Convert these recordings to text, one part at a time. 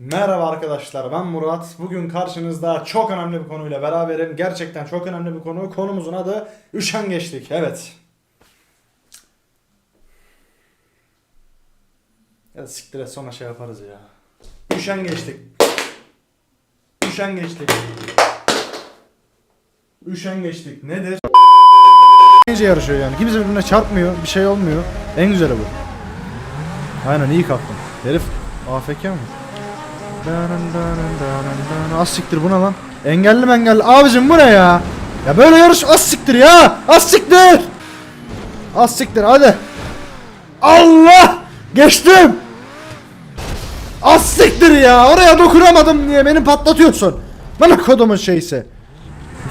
Merhaba arkadaşlar ben Murat. Bugün karşınızda çok önemli bir konuyla beraberim. Gerçekten çok önemli bir konu. Konumuzun adı üşengeçlik. Evet. Ya siktir et sonra şey yaparız ya. Üşengeçlik. Üşengeçlik. Üşengeçlik nedir? İyice yarışıyor yani. Kimse birbirine çarpmıyor. Bir şey olmuyor. En güzeli bu. Aynen iyi kalktın. Herif AFK mı? Az siktir bu lan? Engelli engelli? Abicim bu ne ya? Ya böyle yarış az siktir ya! Az siktir! Az siktir hadi! Allah! Geçtim! Az siktir ya! Oraya dokunamadım diye beni patlatıyorsun. Bana kodumun şeyse.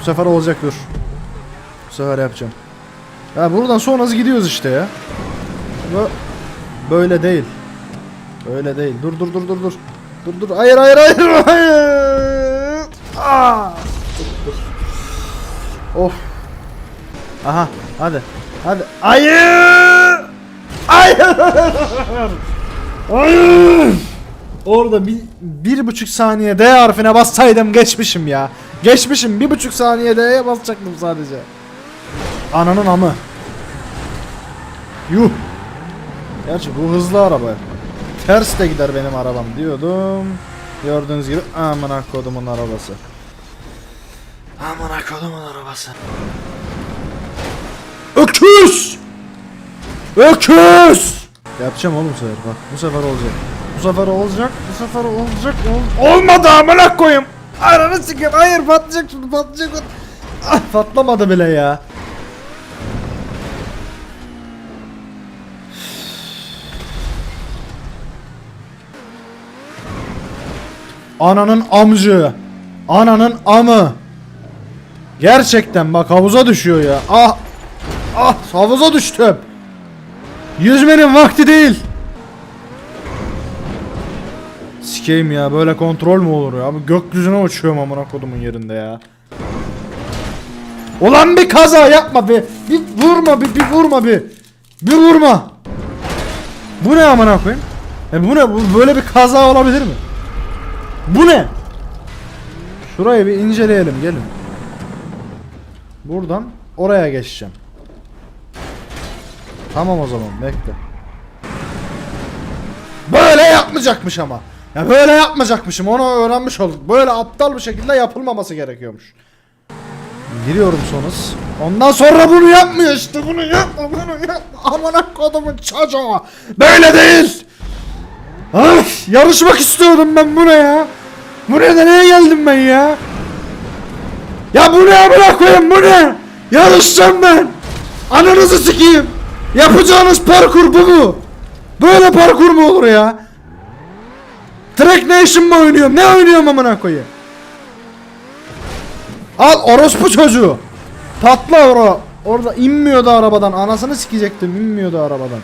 Bu sefer olacak dur. Bu sefer yapacağım. Ya buradan sonrası gidiyoruz işte ya. Bu böyle değil. Öyle değil. Dur dur dur dur dur. Dur dur. Hayır hayır hayır hayır. Aa! Dur. Of. Aha hadi. Hadi. Hayır. Hayır. Hayır. Orada bir, bir buçuk saniye D harfine bassaydım geçmişim ya. Geçmişim bir buçuk saniye D'ye basacaktım sadece. Ananın amı. Yuh. Gerçi bu hızlı araba. Ters de gider benim arabam diyordum. Gördüğünüz gibi amına kodumun arabası. Amına kodumun arabası. Öküz! Öküz! Yapacağım oğlum bu sefer bak bu sefer olacak. Bu sefer olacak, bu sefer olacak. Ol Olmadı amına koyayım. Aranı sikeyim. Hayır patlayacak şimdi patlayacak. Ah, patlamadı bile ya. Ananın amcı. Ananın amı. Gerçekten bak havuza düşüyor ya. Ah. Ah havuza düştüm. Yüzmenin vakti değil. Sikeyim ya böyle kontrol mü olur ya? Gökyüzüne uçuyorum amına kodumun yerinde ya. Ulan bir kaza yapma bir. Bir vurma bir, bir vurma bir. Bir vurma. Bu ne amına koyayım? E bu ne? Bu böyle bir kaza olabilir mi? Bu ne? Şurayı bir inceleyelim gelin. Buradan oraya geçeceğim. Tamam o zaman bekle. Böyle yapmayacakmış ama. Ya böyle yapmayacakmışım onu öğrenmiş olduk. Böyle aptal bir şekilde yapılmaması gerekiyormuş. Giriyorum sonuz. Ondan sonra bunu yapmıyor işte bunu yapma bunu yapma. Amına kodumun çocuğu. Böyle değil. Ay yarışmak istiyordum ben bu ne ya? Bu ne nereye geldim ben ya? Ya bu ne amına koyayım bu ne? Yarışacağım ben. Ananızı sikeyim. Yapacağınız parkur bu mu? Böyle parkur mu olur ya? Track Nation mı oynuyorum? Ne oynuyorum amına koyayım? Al orospu çocuğu. Patla ora. Orada inmiyordu arabadan. Anasını sikecektim. inmiyordu arabadan.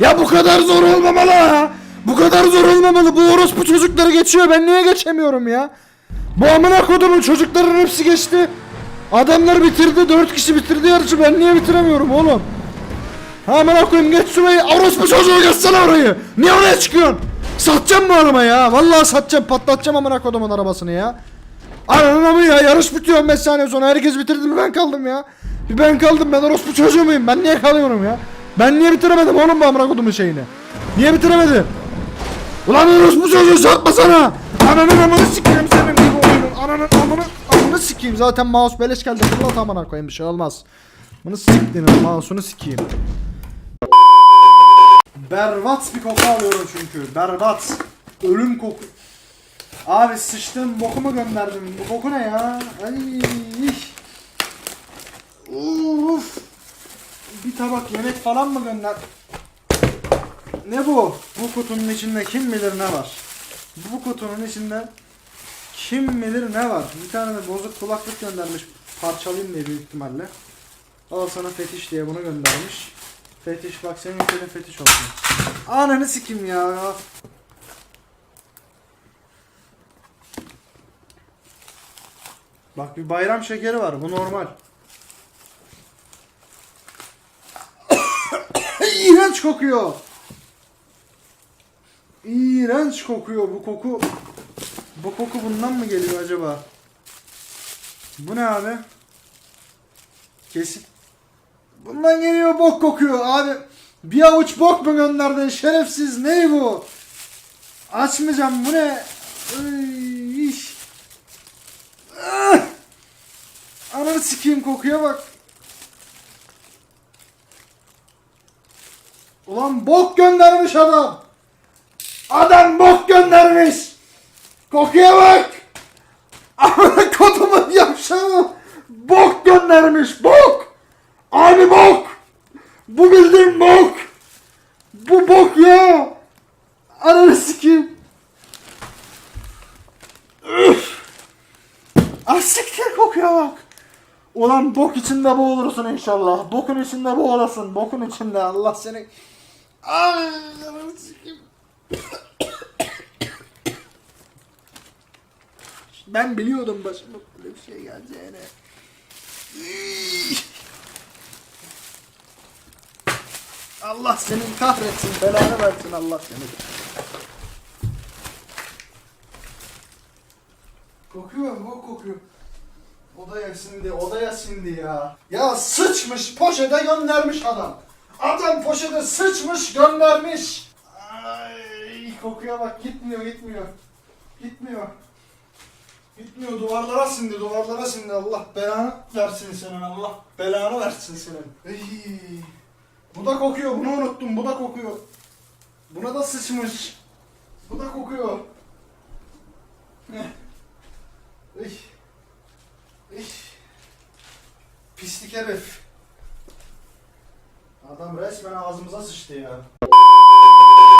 Ya bu kadar zor olmamalı ha. Bu kadar zor olmamalı. Bu orospu çocukları geçiyor. Ben niye geçemiyorum ya? Bu amına kodumun çocukların hepsi geçti. Adamlar bitirdi. Dört kişi bitirdi yarışı. Ben niye bitiremiyorum oğlum? Ha amına koyayım geç şurayı. Orospu çocuğu geçsene orayı. Niye oraya çıkıyorsun? Satacağım bu arabayı ya. Vallahi satacağım. Patlatacağım amına kodumun arabasını ya. Ananın amı ya. Yarış bitiyor 15 saniye sonra. Herkes bitirdi mi ben kaldım ya. Bir ben kaldım. Ben orospu çocuğu muyum? Ben niye kalıyorum ya? Ben niye bitiremedim oğlum bu amına kodumun şeyini? Niye bitiremedim? Ulan orospu çocuğu satmasana. Ananın amını sikeyim senin gibi oyunun. Ananın amını amını sikeyim. Zaten mouse beleş geldi. Fırlat amına koyayım bir şey olmaz. Bunu siktiğinin mouse'unu sikeyim. Berbat bir koku alıyorum çünkü. Berbat. Ölüm koku. Abi sıçtığım boku mu gönderdim? Bu koku ne ya? Ay. Uf. Bir tabak yemek falan mı gönder? Ne bu? Bu kutunun içinde kim bilir ne var? Bu kutunun içinde kim bilir ne var? Bir tane de bozuk kulaklık göndermiş parçalayayım diye büyük ihtimalle. Al sana fetiş diye bunu göndermiş. Fetiş bak senin senin fetiş olsun. Ananı sikim ya. Bak bir bayram şekeri var bu normal. İğrenç kokuyor. İğrenç kokuyor bu koku. Bu koku bundan mı geliyor acaba? Bu ne abi? Kesin. Bundan geliyor bok kokuyor abi. Bir avuç bok mu gönderdin şerefsiz ne bu? Açmayacağım bu ne? Iy, iş. Ah! Ananı sikeyim kokuya bak. Ulan bok göndermiş adam. Adam bok göndermiş. Kokuya bak. Amına kodumun yavşağı. Bok göndermiş bok. Abi bok. Bu bildiğin bok. Bu bok ya. Ananı sikeyim. Üf. Ah kokuya bak. Ulan bok içinde boğulursun inşallah. Bokun içinde boğulasın. Bokun içinde Allah seni... Ay, ananı sikeyim. Ben biliyordum başıma böyle bir şey geleceğini. Allah senin kahretsin, belanı versin Allah seni. Kokuyor, bu kokuyor. Odaya sindi, odaya sindi ya. Ya sıçmış, poşete göndermiş adam. Adam poşete sıçmış, göndermiş. Ay, kokuya bak, gitmiyor, gitmiyor. Gitmiyor. Gitmiyor, duvarlara sindi, duvarlara sindi. Allah belanı versin senin, Allah belanı versin senin. Ay, bu da kokuyor, bunu unuttum, bu da kokuyor. Buna da sıçmış. Bu da kokuyor. Ay. Ay. Pislik herif.